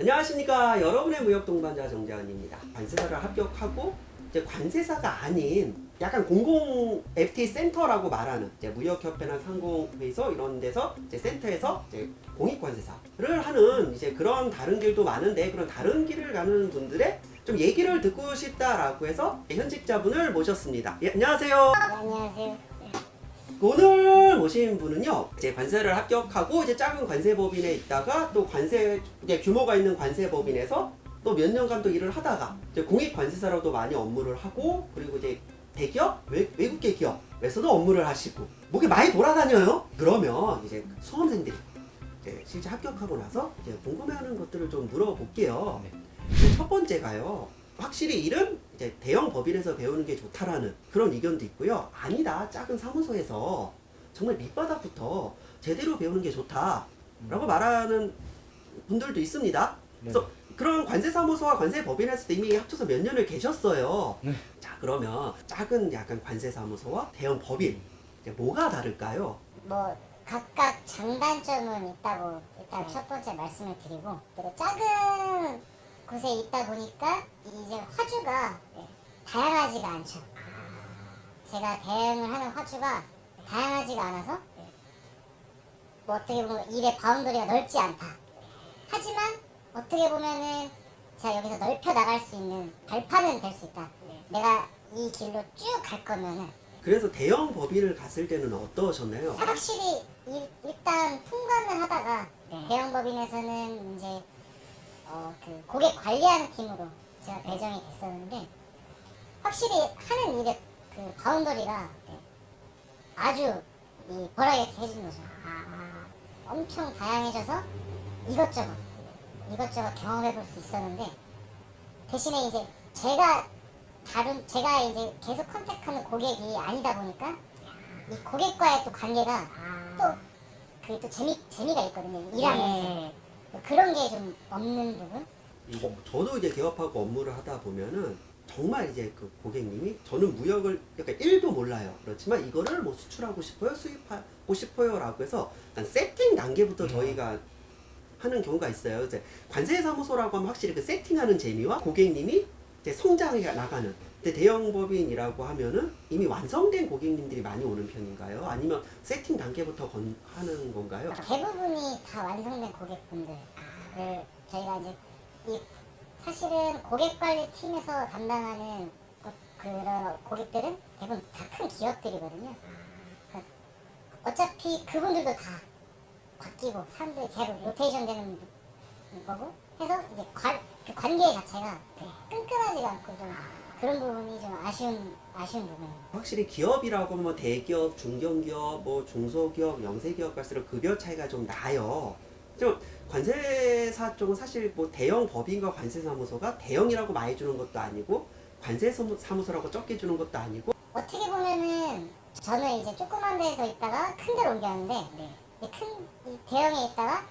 안녕하십니까 여러분의 무역 동반자 정재환입니다. 관세사를 합격하고 이제 관세사가 아닌 약간 공공 FTA 센터라고 말하는 이제 무역협회나 상공회의소 이런 데서 이제 센터에서 이제 공익관세사를 하는 이제 그런 다른 길도 많은데 그런 다른 길을 가는 분들의 좀 얘기를 듣고 싶다라고 해서 현직자분을 모셨습니다. 예, 안녕하세요. 네, 안녕하세요. 오늘 모신 분은요, 이제 관세를 합격하고 이제 작은 관세법인에 있다가 또 관세 이제 규모가 있는 관세법인에서 또 몇 년간 또 일을 하다가 이제 공익 관세사로도 많이 업무를 하고 그리고 이제 대기업 외, 외국계 기업에서도 업무를 하시고 목이 많이 돌아다녀요. 그러면 이제 수험생들이 이제 실제 합격하고 나서 이제 궁금해하는 것들을 좀 물어볼게요. 이제 첫 번째가요. 확실히 일은 이제 대형 법인에서 배우는 게 좋다라는 그런 의견도 있고요. 아니다. 작은 사무소에서 정말 밑바닥부터 제대로 배우는 게 좋다라고 말하는 분들도 있습니다. 그래서 그런 관세 사무소와 관세 법인에서도 이미 합쳐서 몇 년을 계셨어요. 네. 자, 그러면 작은 약간 관세 사무소와 대형 법인 이제 뭐가 다를까요? 뭐 각각 장단점은 있다고 일단 첫 번째 말씀을 드리고 그리고 작은 곳에 있다 보니까 이제 화주가 다양하지가 않죠. 제가 대응을 하는 화주가 다양하지가 않아서 뭐 어떻게 보면 일의 바운더리가 넓지 않다. 하지만 어떻게 보면은 제가 여기서 넓혀 나갈 수 있는 발판은 될 수 있다. 내가 이 길로 쭉 갈 거면은 그래서 대형 법인을 갔을 때는 어떠셨나요? 확실히 일, 일단 통관을 하다가 대형 법인에서는 이제 어, 그 고객 관리하는 팀으로 제가 배정이 됐었는데 확실히 하는 일의 그 바운더리가 아주 이 버라이어티 해준 거죠. 엄청 다양해져서 이것저것 이것저것 경험해 볼 수 있었는데 대신에 이제 제가 다른 제가 이제 계속 컨택하는 고객이 아니다 보니까 이 고객과의 또 관계가 또 그또 재미 재미가 있거든요. 일하면서 그런 게 좀 없는 부분 저, 저도 이제 개업하고 업무를 하다 보면은 정말 이제 그 고객님이 저는 무역을 약간 1도 몰라요. 그렇지만 이거를 뭐 수출하고 싶어요, 수입하고 싶어요라고 해서 일단 세팅 단계부터 저희가 하는 경우가 있어요. 이제 관세사무소라고 하면 확실히 그 세팅하는 재미와 고객님이 이제 성장해 나가는. 근데 대형 법인이라고 하면은 이미 완성된 고객님들이 많이 오는 편인가요? 아니면 세팅 단계부터 건, 하는 건가요? 대부분이 다 완성된 고객분들 그 저희가 이제 이 사실은 고객 관리 팀에서 담당하는 그- 그런 고객들은 대부분 다 큰 기업들이거든요. 그러니까 어차피 그분들도 다 바뀌고 사람들이 계속 로테이션 되는 거고 해서 이제 관, 그 관계 자체가 끈끈하지가 않고 좀 그런 부분이 좀 아쉬운 아쉬운 부분이에요. 확실히 기업이라고 하면 대기업, 중견기업, 뭐 중소기업, 영세기업 갈수록 급여 차이가 좀 나요. 좀 관세사 쪽은 사실 뭐 대형 법인과 관세사무소가 대형이라고 많이 주는 것도 아니고 관세사무소라고 적게 주는 것도 아니고 어떻게 보면은 저는 이제 조그만 데에서 있다가 큰 데로 옮겼는데 이 큰, 이 대형에 있다가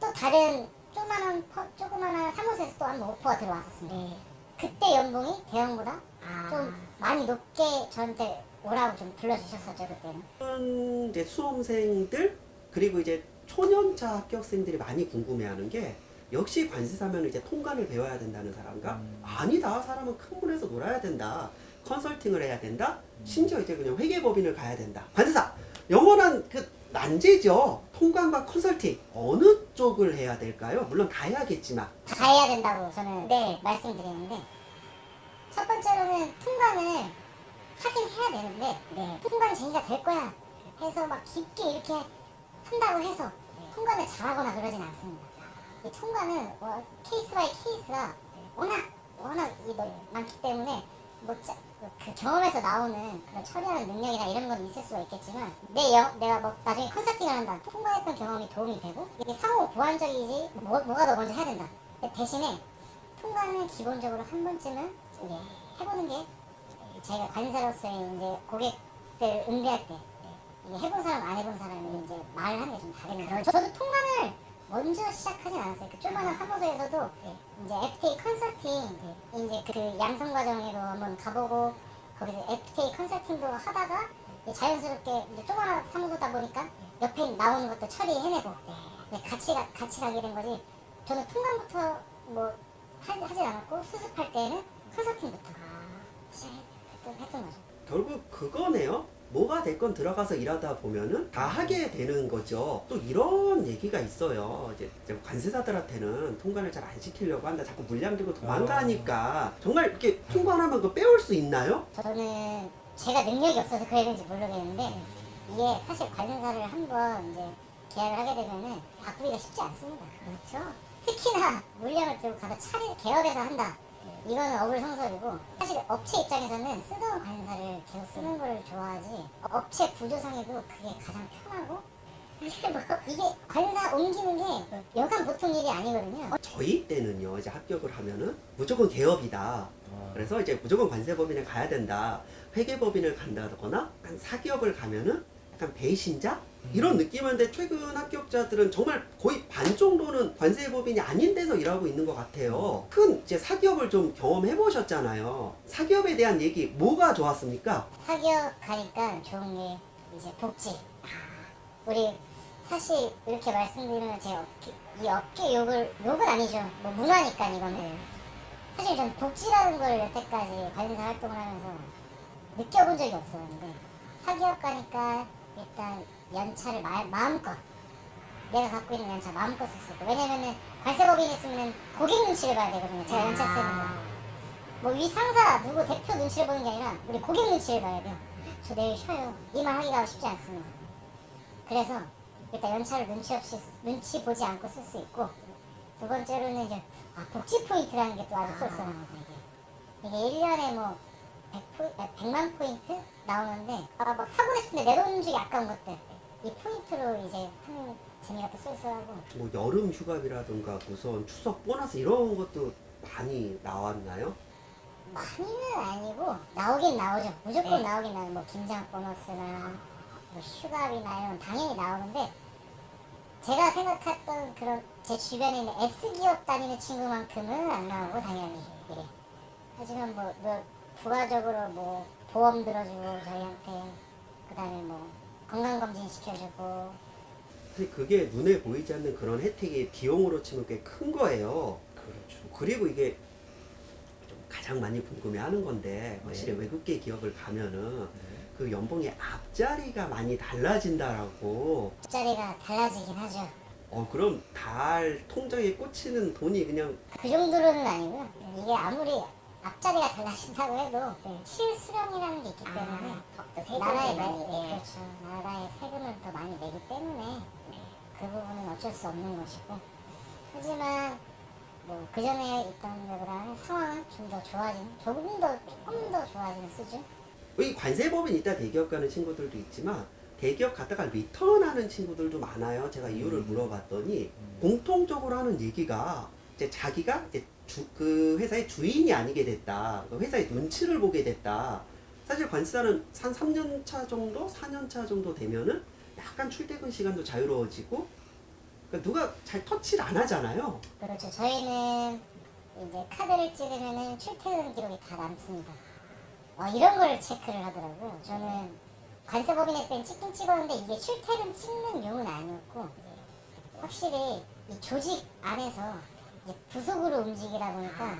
또 다른 조그만한 퍼, 조그만한 사무소에서 또한번 오퍼가 들어왔었습니다. 그때 연봉이 대형보다 좀 많이 높게 저한테 오라고 좀 불러주셨었죠 그때는. 음, 이제 수험생들 그리고 이제 초년차 합격생들이 많이 궁금해하는 게 역시 관세사면 이제 통관을 배워야 된다는 사람과 아니다 사람은 큰 물에서 놀아야 된다 컨설팅을 해야 된다 심지어 이제 그냥 회계법인을 가야 된다. 관세사! 영원한 그 난제죠 통관과 컨설팅 어느 쪽을 해야 될까요? 물론 다 해야겠지만 다 해야 된다고 저는 말씀드리는데 첫 번째로는 통관을 하긴 해야 되는데 통관 제의가 될 거야 해서 막 깊게 이렇게 한다고 해서 통관을 잘하거나 그러진 않습니다. 이 통관은 뭐 케이스 바이 케이스가 워낙 워낙 많기 때문에 뭐 그 경험에서 나오는 그런 처리하는 능력이나 이런 건 있을 수가 있겠지만 내 영, 내가 뭐 나중에 컨설팅을 한다 통과했던 경험이 도움이 되고 이게 상호 보완적이지 뭐, 뭐가 더 먼저 해야 된다 대신에 통과는 기본적으로 한 번쯤은 이제 해보는 게 저희가 관사로서의 이제 고객들 응대할 때 이게 해본 사람 안 해본 사람이 이제 말하는 게좀 거죠. 저도 통관을 먼저 시작하진 않았어요. 그 조그마한 사무소에서도 이제 FTA 컨설팅 이제 그 양성 과정으로 한번 가보고 거기서 FTA 컨설팅도 하다가 자연스럽게 이제 조그마한 사무소다 보니까 옆에 나오는 것도 처리해내고 네, 같이 가, 같이 가게 된 거지. 저는 통관부터 뭐 하, 하진 않았고 수습할 때는 컨설팅부터 시작했던 했던 거죠. 결국 그거네요. 뭐가 됐건 들어가서 일하다 보면은 다 하게 되는 거죠. 또 이런 얘기가 있어요. 이제 이제 관세사들한테는 통관을 잘 안 시키려고 한다. 자꾸 물량 들고 도망가니까 정말 이렇게 통관 하면 그 빼올 수 있나요? 저는 제가 능력이 없어서 그랬는지 모르겠는데 이게 사실 관련사를 한번 이제 계약을 하게 되면은 바꾸기가 쉽지 않습니다. 그렇죠. 특히나 물량을 들고 가서 차를 개업해서 한다. 이거는 어불성설이고 사실 업체 입장에서는 쓰던 관련사를 계속 쓰는 걸 좋아하지 업체 구조상에도 그게 가장 편하고 이게 뭐 이게 관련사 옮기는 게 여간 보통 일이 아니거든요. 저희 때는요. 이제 합격을 하면은 무조건 개업이다. 그래서 이제 무조건 관세법인에 가야 된다. 회계법인을 간다거나 약간 사기업을 가면은 약간 배신자 이런 느낌인데 최근 합격자들은 정말 거의 반 정도는 관세법인이 아닌 데서 일하고 있는 것 같아요. 큰 이제 사기업을 좀 경험해 보셨잖아요. 사기업에 대한 얘기 뭐가 좋았습니까? 사기업 가니까 좋은 게 이제 복지. 우리 사실 이렇게 말씀드리면 제 업계, 이 업계 욕을 욕은 아니죠. 뭐 문화니까 이거는. 사실 전 복지라는 걸 여태까지 관련사 활동을 하면서 느껴본 적이 없었는데 사기업 가니까 일단 연차를 마, 마음껏 내가 갖고 있는 연차 마음껏 있고 왜냐면은 관세 법인에 있으면 고객 눈치를 봐야 되거든요. 제가 연차 쓰는 거. 뭐 위 상사 누구 대표 눈치를 보는 게 아니라 우리 고객 눈치를 봐야 돼요. 저 내일 쉬어요. 이 말 하기가 쉽지 않습니다. 그래서 일단 연차를 눈치 없이 눈치 보지 않고 쓸 수 있고 두 번째로는 이제 아, 복지 포인트라는 게 또 아주 쏠쏠하거든요. 이게 이게 1년에 뭐 100, 포, 100만 포인트 나오는데 아, 막 사고 싶은데 내 돈 주기 아까운 것들 이 포인트로 이제 하는 재미가 또 쏠쏠하고 뭐 여름 휴가비라든가 무슨 추석 보너스 이런 것도 많이 나왔나요? 많이는 아니고 나오긴 나오죠. 무조건 나오긴 나요. 뭐 김장 보너스나 뭐 휴가비나 이런 건 당연히 나오는데 제가 생각했던 그런 제 주변에 있는 S 기업 다니는 친구만큼은 안 나오고 당연히 예. 하지만 뭐, 뭐 부가적으로 뭐 보험 들어주고 저희한테 그다음에 뭐 건강 검진 시켜주고 근데 그게 눈에 보이지 않는 그런 혜택이 비용으로 치면 꽤 큰 거예요. 그렇죠. 그리고 이게 좀 가장 많이 궁금해하는 건데 확실히 외국계 기업을 가면은 그 연봉의 앞자리가 많이 달라진다라고. 자리가 달라지긴 하죠. 어 그럼 달 통장에 꽂히는 돈이 그냥 그 정도로는 아니고요. 이게 아무리 앞자리가 달라진다고 해도 실수령이라는 게 있기 때문에 나라에 많이 예, 그렇죠. 나라에 세금을 더 많이 내기 때문에 그 부분은 어쩔 수 없는 것이고 하지만 뭐 그전에 있던 데보다는 상황은 좀 더 좋아진 조금 더 조금 더 좋아진 수준 이 관세법인 있다 대기업 가는 친구들도 있지만 대기업 갔다가 리턴하는 친구들도 많아요. 제가 이유를 음. 물어봤더니 공통적으로 하는 얘기가 이제 자기가 이제 주, 그 회사의 주인이 아니게 됐다. 그 회사의 눈치를 보게 됐다. 사실 관세사는 한 3년 차 정도, 4년 차 정도 되면은 약간 출퇴근 시간도 자유로워지고 그러니까 누가 잘 터치를 안 하잖아요. 그렇죠. 저희는 이제 카드를 찍으면은 출퇴근 기록이 다 남습니다. 어, 이런 걸 체크를 하더라고요. 저는 관세법인 했을 땐 찍긴 찍었는데 이게 출퇴근 찍는 용은 아니었고 확실히 이 조직 안에서 이제 부속으로 움직이다 보니까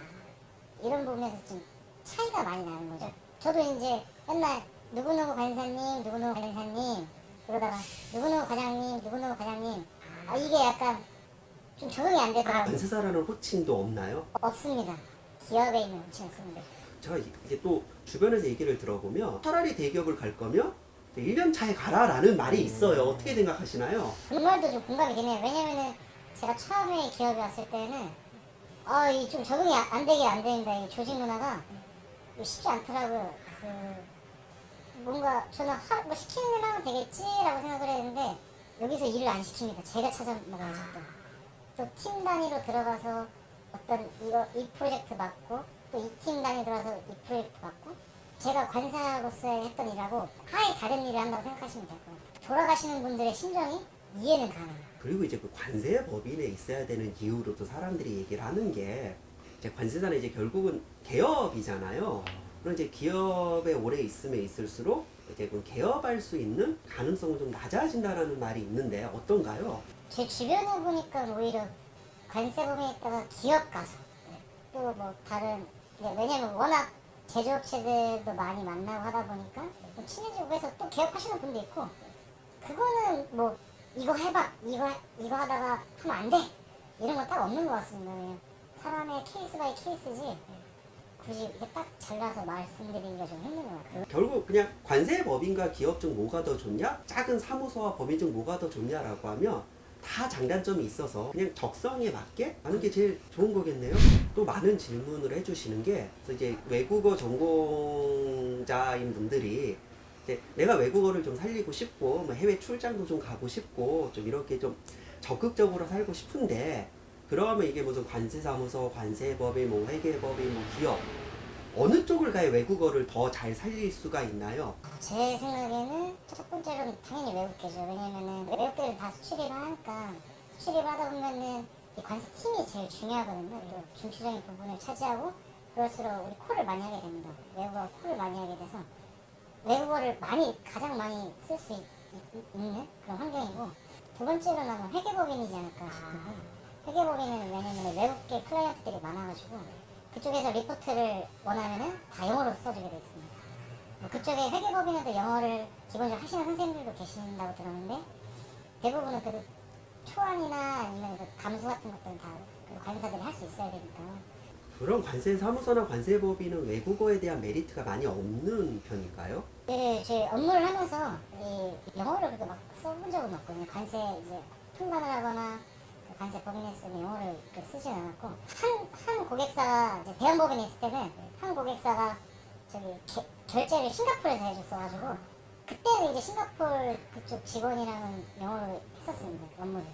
이런 부분에서 좀 차이가 많이 나는 거죠. 저도 이제 맨날 누구누구 관사님, 누구누구 관사님 그러다가 누구누구 과장님, 누구누구 과장님 아, 이게 약간 좀 적응이 안 되더라고요. 관세사라는 호칭도 없나요? 없습니다. 기업에 있는 엄청 없습니다. 제가 이게 또 주변에서 얘기를 들어보면 차라리 대기업을 갈 거면 1년 차에 가라라는 말이 있어요. 어떻게 생각하시나요? 그 말도 좀 공감이 되네요. 왜냐면은 제가 처음에 기업에 왔을 때는 아, 이 좀 적응이 안- 안 되긴 안 됩니다. 이 조직 문화가 쉽지 않더라고요. 그 뭔가 저는 하, 뭐 시키는 일 하면 되겠지라고 생각을 했는데 여기서 일을 안 시킵니다. 제가 찾아 먹어야죠. 또팀 단위로 들어가서 어떤 이거 이 프로젝트 맡고 또 이 팀 단위 들어가서 이 프로젝트 맡고 제가 관사로서의 했던 일하고 아예 다른 일을 한다고 생각하시면 될 것 같아요. 돌아가시는 분들의 심정이 이해는 가능해요. 그리고 이제 그 관세 법인에 있어야 되는 이유로도 사람들이 얘기를 하는 게 이제 관세사는 이제 결국은 개업이잖아요. 그럼 이제 기업에 오래 있으면 있을수록 이제 그 개업할 수 있는 가능성은 좀 낮아진다라는 말이 있는데 어떤가요? 제 주변에 보니까 오히려 관세범위에다가 기업 가서 또 뭐 다른 이제 왜냐면 워낙 제조업체들도 많이 만나고 하다 보니까 좀 친해지고 해서 또 개업하시는 분도 있고 그거는 뭐 이거 해봐 이거 이거 하다가 하면 안 돼 이런 거딱 없는 것 같습니다. 사람의 케이스 바이 케이스지 굳이 이게 딱 잘라서 말씀드리기가 좀 힘든 것 같아요. 결국 그냥 관세법인과 기업 중 뭐가 더 좋냐? 작은 사무소와 법인 중 뭐가 더 좋냐라고 하면 다 장단점이 있어서 그냥 적성에 맞게 하는 게 제일 좋은 거겠네요. 또 많은 질문을 해주시는 게 이제 외국어 전공자인 분들이 내가 외국어를 좀 살리고 싶고 뭐 해외 출장도 좀 가고 싶고 좀 이렇게 좀 적극적으로 살고 싶은데 그러면 이게 무슨 관세사무소, 관세법인, 뭐 회계법인, 뭐 기업 어느 쪽을 가야 외국어를 더 잘 살릴 수가 있나요? 제 생각에는 첫 번째로는 당연히 외국계죠. 왜냐면은 외국계를 다 수출입을 하니까 수출입을 하다 보면은 이 관세 팀이 제일 중요하거든요. 또 중추적인 부분을 차지하고 그럴수록 우리 콜을 많이 하게 됩니다. 외국어 콜을 많이 하게 돼서 외국어를 많이 가장 많이 쓸 수 있는 그런 환경이고 두 번째로는 회계법인이지 않을까 싶은데 회계법인은 왜냐면 외국계 클라이언트들이 많아가지고 그쪽에서 리포트를 원하면은 다 영어로 써주게 돼 있습니다. 뭐 그쪽에 회계법인에도 영어를 기본적으로 하시는 선생님들도 계신다고 들었는데 대부분은 그 초안이나 아니면 그 감수 같은 것들은 다그 관사들이 할 수 있어야 되니까 그럼 관세사무소나 관세법인은 외국어에 대한 메리트가 많이 없는 편인가요? 네, 제 업무를 하면서 이 영어를 그렇게 막 써본 적은 없거든요. 관세 이제 통관을 하거나 그 관세 법인에 쓰는 영어를 그렇게 쓰진 않았고 한, 한 고객사가 이제 대형법인에 있을 때는 한 고객사가 저기 게- 결제를 싱가포르에서 해줬어가지고 그때는 이제 싱가포르 그쪽 직원이랑은 영어를 했었습니다. 업무를.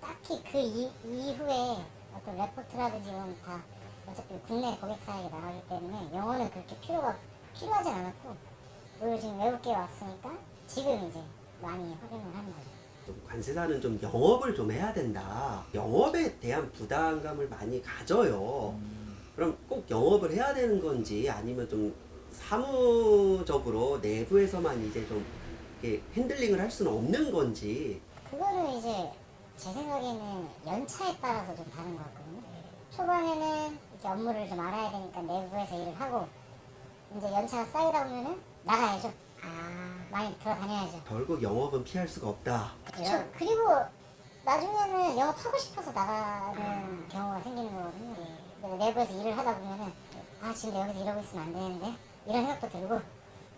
딱히 그 이, 이후에 어떤 레포트라든지 이런 다 어차피 국내 고객사에게 나가기 때문에 영어는 그렇게 필요가 필요하진 않았고 오히려 지금 외국계 왔으니까 지금 이제 많이 활용을 하는 거죠. 좀 관세사는 좀 영업을 좀 해야 된다. 영업에 대한 부담감을 많이 가져요. 그럼 꼭 영업을 해야 되는 건지 아니면 좀 사무적으로 내부에서만 이제 좀 이렇게 핸들링을 할 수는 없는 건지 그거는 이제 제 생각에는 연차에 따라서 좀 다른 것 같거든요. 초반에는 이렇게 업무를 좀 알아야 되니까 내부에서 일을 하고 이제 연차가 쌓이다 보면은 나가야죠. 아 많이 들어다녀야죠. 결국 영업은 피할 수가 없다. 그렇죠. 그리고 나중에는 영업하고 싶어서 나가는 경우가 생기는 거거든요. 내가 내부에서 일을 하다 보면은 아 지금 내가 여기서 이러고 있으면 안 되는데 이런 생각도 들고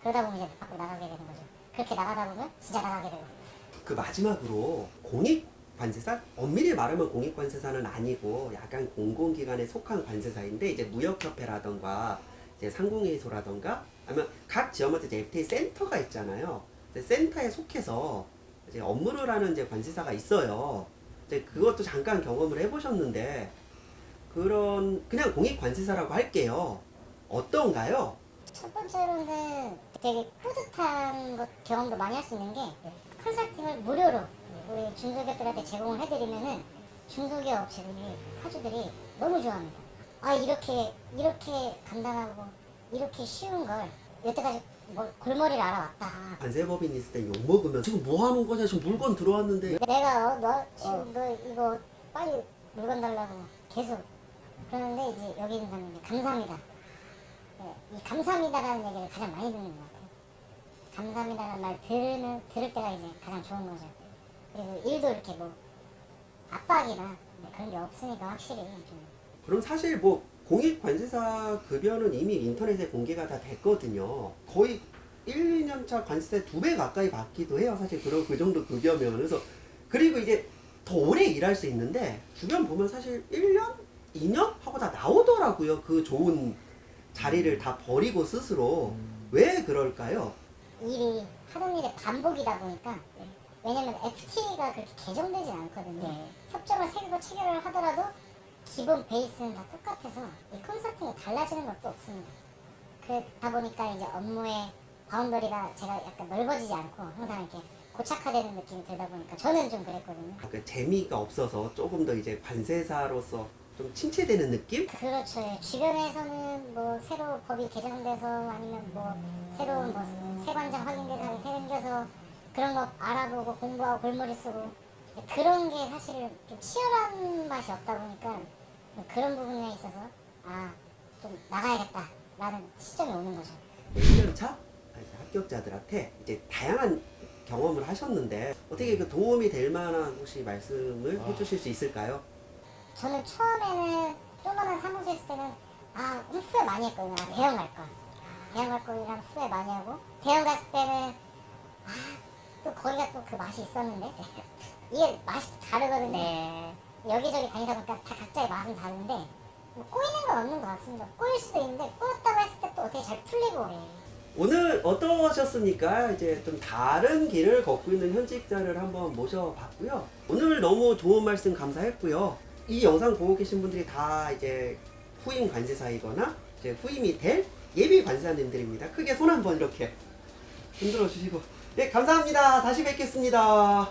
그러다 보면 이제 밖으로 나가게 되는 거죠. 그렇게 나가다 보면 진짜 나가게 되고. 그 마지막으로 공익 관세사 엄밀히 말하면 공익 관세사는 아니고 약간 공공기관에 속한 관세사인데 이제 무역협회라던가 이제 상공회의소라던가 아니면 각 지역마다 이제 FTA 센터가 있잖아요. 센터에 속해서 이제 업무를 하는 이제 관세사가 있어요. 이제 그것도 잠깐 경험을 해보셨는데 그런 그냥 공익 관세사라고 할게요. 어떤가요? 첫 번째로는 되게 뿌듯한 것 경험도 많이 할 수 있는 게 컨설팅을 무료로 우리 중소기업들한테 제공을 해드리면은 중소기업 업체들이 파주들이 너무 좋아합니다. 아 이렇게 이렇게 간단하고 이렇게 쉬운 걸 여태까지 뭐 골머리를 알아왔다. 관세법인 있을 때 욕 먹으면 지금 뭐 하는 거냐 지금 물건 들어왔는데 내가 어, 너 지금 너 이거 빨리 물건 달라고 계속 그러는데 이제 여기 있는 사람이 감사합니다. 네, 이 감사합니다라는 얘기를 가장 많이 듣는 것 같아요. 감사합니다라는 말 들으면 들을 때가 이제 가장 좋은 거죠. 그리고 일도 이렇게 뭐 압박이나 뭐 그런 게 없으니까 확실히 좀 그럼 사실 뭐 공익 관세사 급여는 이미 인터넷에 공개가 다 됐거든요. 거의 1, 2년 차 관세세 두배 가까이 받기도 해요. 사실 그런 그 정도 급여면 그래서 그리고 이제 더 오래 일할 수 있는데 주변 보면 사실 1년, 2년 하고 다 나오더라고요. 그 좋은 자리를 다 버리고 스스로 왜 그럴까요? 일이 하던 일의 반복이다 보니까 왜냐면 FTA가 그렇게 개정되진 않거든요. 협정을 세고 체결을 하더라도 기본 베이스는 다 똑같아서 이 컨설팅이 달라지는 것도 없습니다. 그러다 보니까 이제 업무의 바운더리가 제가 약간 넓어지지 않고 항상 이렇게 고착화되는 느낌이 들다 보니까 저는 좀 그랬거든요. 그 재미가 없어서 조금 더 이제 관세사로서 좀 침체되는 느낌? 그렇죠. 예. 주변에서는 뭐 새로 법이 개정돼서 아니면 뭐 새로운 뭐 세관장 확인 대상이 생겨서 그런 거 알아보고 공부하고 골머리 쓰고 그런 게 사실 좀 치열한 맛이 없다 보니까 그런 부분에 있어서 아 좀 나가야겠다라는 시점이 오는 거죠. 1년차 합격자들한테 이제 다양한 경험을 하셨는데 어떻게 그 도움이 될 만한 혹시 말씀을 아. 해주실 수 있을까요? 저는 처음에는 조그마한 사무실 있을 때는 아 후회 많이 했거든요. 아, 대형 갈 거. 대형 갈 거라는 후회 많이 하고 대형 갔을 때는 아 또 거기가 또 그 맛이 있었는데 이게 맛이 다르거든요. 여기저기 다니다 보니까 다 각자의 맛은 다른데 뭐 꼬이는 건 없는 것 같습니다. 꼬일 수도 있는데 꼬였다고 했을 때 또 어떻게 잘 풀리고 오늘 어떠셨습니까? 이제 좀 다른 길을 걷고 있는 현직자를 한번 모셔봤고요. 오늘 너무 좋은 말씀 감사했고요. 이 영상 보고 계신 분들이 다 이제 후임 관세사이거나 이제 후임이 될 예비 관세사님들입니다. 크게 손 한번 이렇게 흔들어 주시고. 네, 감사합니다. 다시 뵙겠습니다.